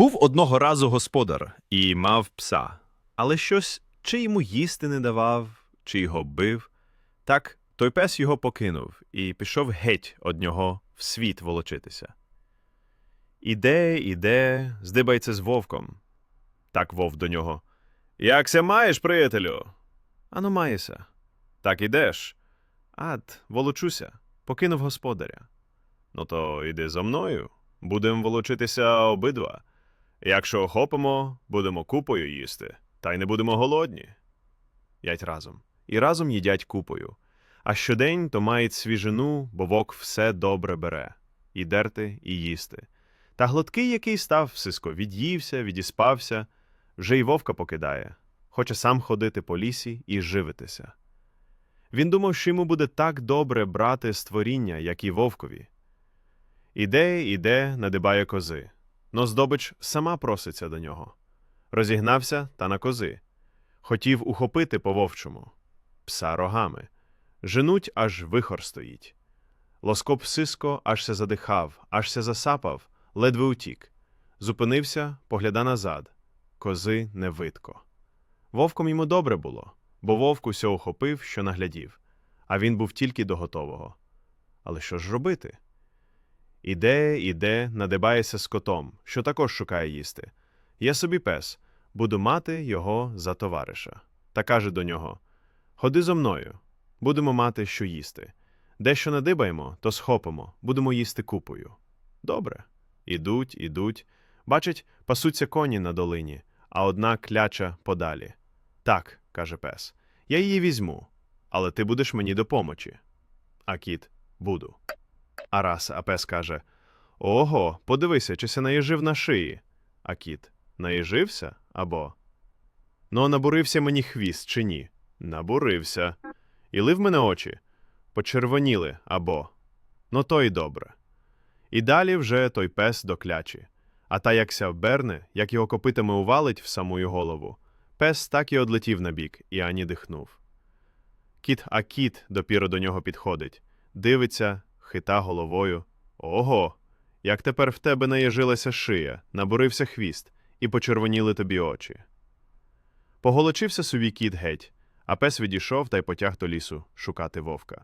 Був одного разу господар і мав пса, але щось чи йому їсти не давав, чи його бив. Так той пес його покинув і пішов геть од нього в світ волочитися. Іде, іде, здибається з вовком. Так вовк до нього. Якся маєш, приятелю? Ано маєся. Так ідеш. Ад, волочуся, покинув господаря. Ну то іди зо мною, будемо волочитися обидва. Якщо охопимо, будемо купою їсти, та й не будемо голодні. Ять разом. І разом їдять купою. А щодень то мають свіжину, бо вовк все добре бере. І дерти, і їсти. Та глоткий, який став сиско, від'ївся, відіспався, вже й вовка покидає, хоче сам ходити по лісі і живитися. Він думав, що йому буде так добре брати створіння, як і вовкові. Іде, іде, надибає кози. Но здобич сама проситься до нього. Розігнався та на кози. Хотів ухопити по вовчому. Пса рогами. Женуть, аж вихор стоїть. Лоскоп сиско аж се задихав, аж се засапав, ледве утік. Зупинився, погляда назад. Кози не видко. Вовком йому добре було, бо вовк усього ухопив, що наглядів, а він був тільки до готового. Але що ж робити? Іде, іде, надибається з котом, що також шукає їсти. Я собі пес, буду мати його за товариша. Та каже до нього: Ходи зо мною, будемо мати що їсти. Дещо надибаємо, то схопимо, будемо їсти купою. Добре. Ідуть, ідуть. Бачать, пасуться коні на долині, а одна кляча подалі. Так, каже пес, я її візьму, але ти будеш мені до помочі. А кіт буду. А раз, а пес каже: Ого, подивися, чи се наїжив на шиї. А кіт наїжився або. Ну, набурився мені хвіст, чи ні? Набурився. І лив мене очі. Почервоніли або. Ну, то й добре. І далі вже той пес до клячі. А та якся оберне, як його копитами увалить в самую голову. Пес так і одлетів набік, і ані дихнув. Кіт, а кіт допіро до нього підходить, дивиться, хита головою. Ого! Як тепер в тебе наїжилася шия, набурився хвіст, і почервоніли тобі очі. Поголочився сувій кіт геть, а пес відійшов та й потяг до лісу шукати вовка.